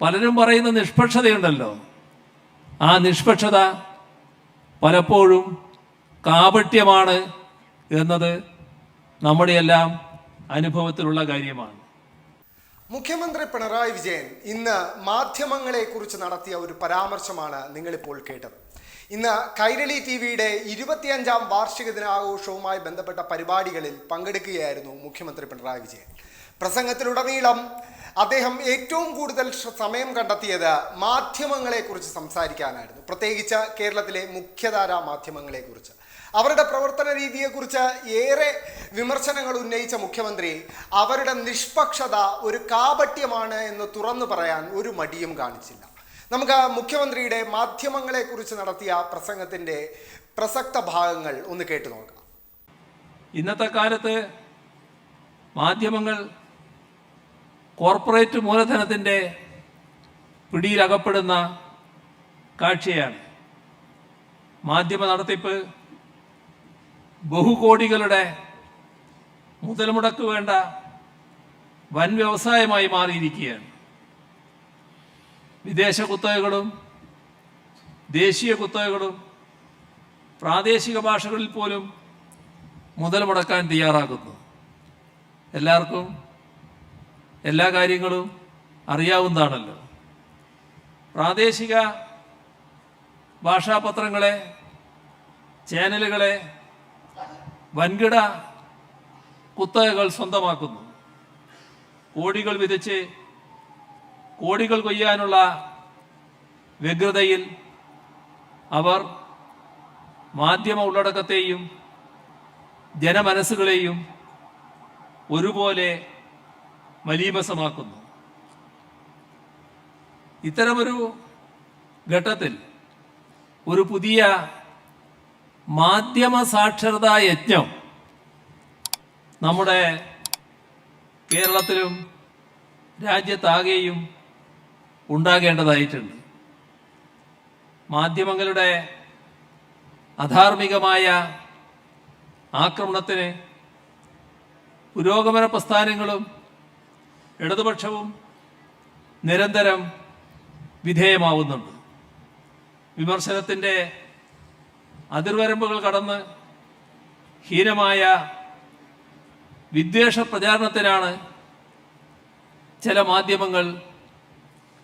പലരും പറയുന്ന നിഷ്പക്ഷതയുണ്ടല്ലോ. ആ നിഷ്പക്ഷത പലപ്പോഴും കാപട്യമാണ് എന്നത് നമ്മുടെയെല്ലാം അനുഭവത്തിലുള്ള കാര്യമാണ്. മുഖ്യമന്ത്രി പിണറായി വിജയൻ ഇന്ന് മാധ്യമങ്ങളെ കുറിച്ച് നടത്തിയ ഒരു പരാമർശമാണ് നിങ്ങളിപ്പോൾ കേട്ടത്. ഇന്ന് കൈരളി ടി വിയുടെ ഇരുപത്തിയഞ്ചാം വാർഷിക ദിനാഘോഷവുമായി ബന്ധപ്പെട്ട പരിപാടികളിൽ പങ്കെടുക്കുകയായിരുന്നു മുഖ്യമന്ത്രി പിണറായി വിജയൻ. പ്രസംഗത്തിലുടനീളം അദ്ദേഹം ഏറ്റവും കൂടുതൽ സമയം കണ്ടെത്തിയത് മാധ്യമങ്ങളെക്കുറിച്ച് സംസാരിക്കാനായിരുന്നു. പ്രത്യേകിച്ച് കേരളത്തിലെ മുഖ്യധാര മാധ്യമങ്ങളെക്കുറിച്ച്. അവരുടെ പ്രവർത്തന രീതിയെക്കുറിച്ച് ഏറെ വിമർശനങ്ങൾ ഉന്നയിച്ച മുഖ്യമന്ത്രി അവരുടെ നിഷ്പക്ഷത ഒരു കാപട്യമാണ് എന്ന് തുറന്നു പറയാൻ ഒരു മടിയും കാണിച്ചില്ല. നമുക്ക് മുഖ്യമന്ത്രിയുടെ മാധ്യമങ്ങളെക്കുറിച്ച് നടത്തിയ പ്രസംഗത്തിന്റെ പ്രസക്ത ഭാഗങ്ങൾ ഒന്ന് കേട്ടു നോക്കാം. ഇന്നത്തെ കാലത്ത് മാധ്യമങ്ങൾ കോർപ്പറേറ്റ് മൂലധനത്തിന്റെ പിടിയിലകപ്പെടുന്ന കാഴ്ചയാണ്. മാധ്യമ നടത്തിപ്പ് ബഹുകോടികളുടെ മുതൽ മുടക്ക് വേണ്ട വൻ വ്യവസായമായി മാറിയിരിക്കുകയാണ്. വിദേശ കുത്തകകളും ദേശീയ കുത്തകകളും പ്രാദേശിക ഭാഷകളിൽ പോലും മുതൽ മുടക്കാൻ തയ്യാറാകുന്നു. എല്ലാവർക്കും എല്ലാ കാര്യങ്ങളും അറിയാവുന്നതാണല്ലോ. പ്രാദേശിക ഭാഷാപത്രങ്ങളെ ചാനലുകളെ വൻകിട കുത്തകകൾ സ്വന്തമാക്കുന്നു. കോടികൾ വിതച്ച് കോടികൾ കൊയ്യാനുള്ള വ്യഗ്രതയിൽ അവർ മാധ്യമ ഉള്ളടക്കത്തെയും ജനമനസ്സുകളെയും ഒരുപോലെ മലീമസമാക്കുന്നു ഇത്തരമൊരു ഘട്ടത്തിൽ ഒരു പുതിയ മാധ്യമ സാക്ഷരതാ യജ്ഞം നമ്മുടെ കേരളത്തിലും രാജ്യത്താകെയും ഉണ്ടാകേണ്ടതായിട്ടുണ്ട്. മാധ്യമങ്ങളുടെ അധാർമികമായ ആക്രമണത്തിന് പുരോഗമന പ്രസ്ഥാനങ്ങളും ഇടതുപക്ഷവും നിരന്തരം വിധേയമാവുന്നുണ്ട്. വിമർശനത്തിന്റെ അതിർവരമ്പുകൾ കടന്ന് ഹീനമായ വിദ്വേഷ പ്രചാരണത്തിനാണ് ചില മാധ്യമങ്ങൾ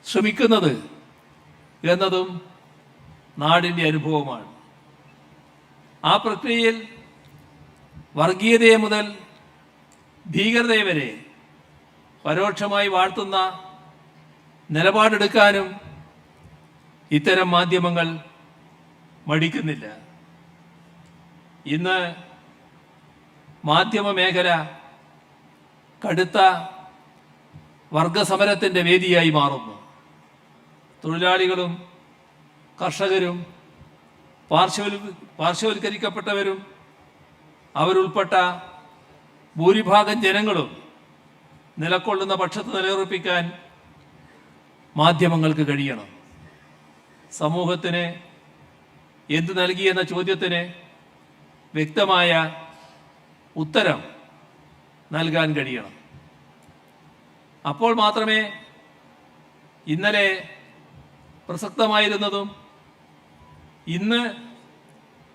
ശ്രമിക്കുന്നത് എന്നതും നാടിന്റെ അനുഭവമാണ്. ആ പ്രക്രിയയിൽ വർഗീയതയെ മുതൽ ഭീകരതയെ വരെ പരോക്ഷമായി വാഴ്ത്തുന്ന നിലപാടെടുക്കാനും ഇത്തരം മാധ്യമങ്ങൾ മടിക്കുന്നില്ല. ഇന്ന് മാധ്യമ മേഖല കടുത്ത വർഗസമരത്തിന്റെ വേദിയായി മാറുന്നു. തൊഴിലാളികളും കർഷകരും പാർശ്വവൽ പാർശ്വവൽക്കരിക്കപ്പെട്ടവരും അവരുൾപ്പെട്ട ഭൂരിഭാഗം ജനങ്ങളും നിലകൊള്ളുന്ന പക്ഷത്ത് നിലയുറപ്പിക്കാൻ മാധ്യമങ്ങൾക്ക് കഴിയണം. സമൂഹത്തിന് എന്ത് നൽകിയെന്ന ചോദ്യത്തിന് വ്യക്തമായ ഉത്തരം നൽകാൻ കഴിയണം. അപ്പോൾ മാത്രമേ ഇന്നലെ പ്രസക്തമായിരുന്നതും ഇന്ന്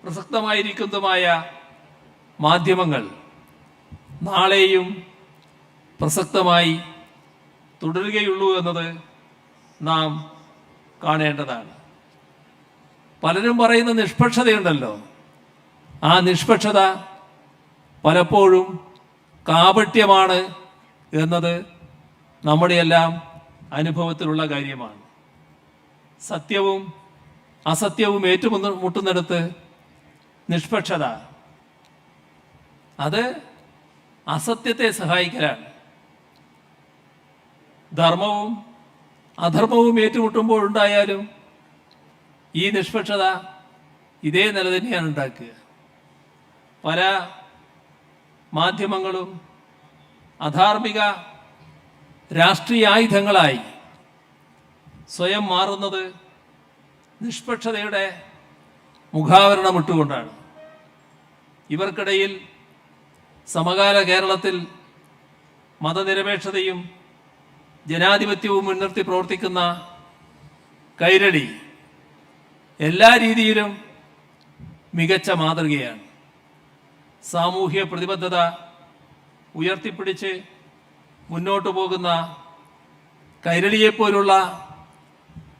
പ്രസക്തമായിരിക്കുന്നതുമായ മാധ്യമങ്ങൾ നാളെയും പ്രസക്തമായി തുടരുകയുള്ളൂ എന്നത് നാം കാണേണ്ടതാണ്. പലരും പറയുന്ന നിഷ്പക്ഷതയുണ്ടല്ലോ. ആ നിഷ്പക്ഷത പലപ്പോഴും കാപട്യമാണ് എന്നത് നമ്മുടെയെല്ലാം അനുഭവത്തിലുള്ള കാര്യമാണ്. സത്യവും അസത്യവും ഏറ്റുമുട്ടുന്നിടത്ത് നിഷ്പക്ഷത. അത് അസത്യത്തെ സഹായിക്കലാണ്. ധർമ്മവും അധർമ്മവും ഏറ്റുമുട്ടുമ്പോൾ ഉണ്ടായാലും ഈ നിഷ്പക്ഷത ഇതേ നില തന്നെയാണ് ഉണ്ടാക്കുക. പല മാധ്യമങ്ങളും അധാർമിക രാഷ്ട്രീയ ആയുധങ്ങളായി സ്വയം മാറുന്നത് നിഷ്പക്ഷതയുടെ മുഖാവരണം ഇട്ടുകൊണ്ടാണ് ഇവർക്കിടയിൽ സമകാല കേരളത്തിൽ മതനിരപേക്ഷതയും ജനാധിപത്യവും മുൻനിർത്തി പ്രവർത്തിക്കുന്ന കൈരളി എല്ലാ രീതിയിലും മികച്ച മാതൃകയാണ്. സാമൂഹ്യ പ്രതിബദ്ധത ഉയർത്തിപ്പിടിച്ച് മുന്നോട്ടു പോകുന്ന കൈരളിയെപ്പോലുള്ള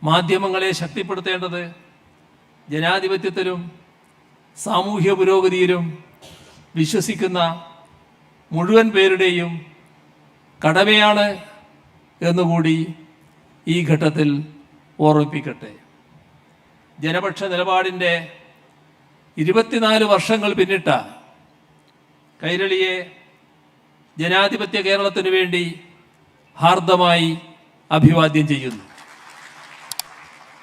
മാധ്യമങ്ങളെ ശക്തിപ്പെടുത്തേണ്ടത് ജനാധിപത്യത്തിലും സാമൂഹ്യ പുരോഗതിയിലും വിശ്വസിക്കുന്ന മുഴുവൻ പേരുടെയും കടമയാണ് എന്നുകൂടി ഈ ഘട്ടത്തിൽ ഓർമ്മിപ്പിക്കട്ടെ. ജനപക്ഷ നിലപാടിന്റെ ഇരുപത്തിനാല് വർഷങ്ങൾ പിന്നിട്ട കൈരളിയെ ജനാധിപത്യ കേരളത്തിനു വേണ്ടി ഹാർദമായി അഭിവാദ്യം ചെയ്യുന്നു.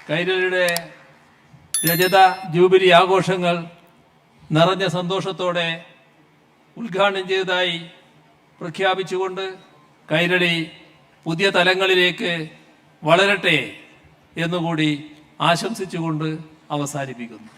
കൈരളിയുടെ രജത ജൂബിലി ആഘോഷങ്ങൾ നിറഞ്ഞ സന്തോഷത്തോടെ ഉദ്ഘാടനം ചെയ്തതായി പ്രഖ്യാപിച്ചുകൊണ്ട് കൈരളി പുതിയ തലങ്ങളിലേക്ക് വളരട്ടെ എന്നുകൂടി ആശംസിച്ചുകൊണ്ട് അവസാനിപ്പിക്കുന്നു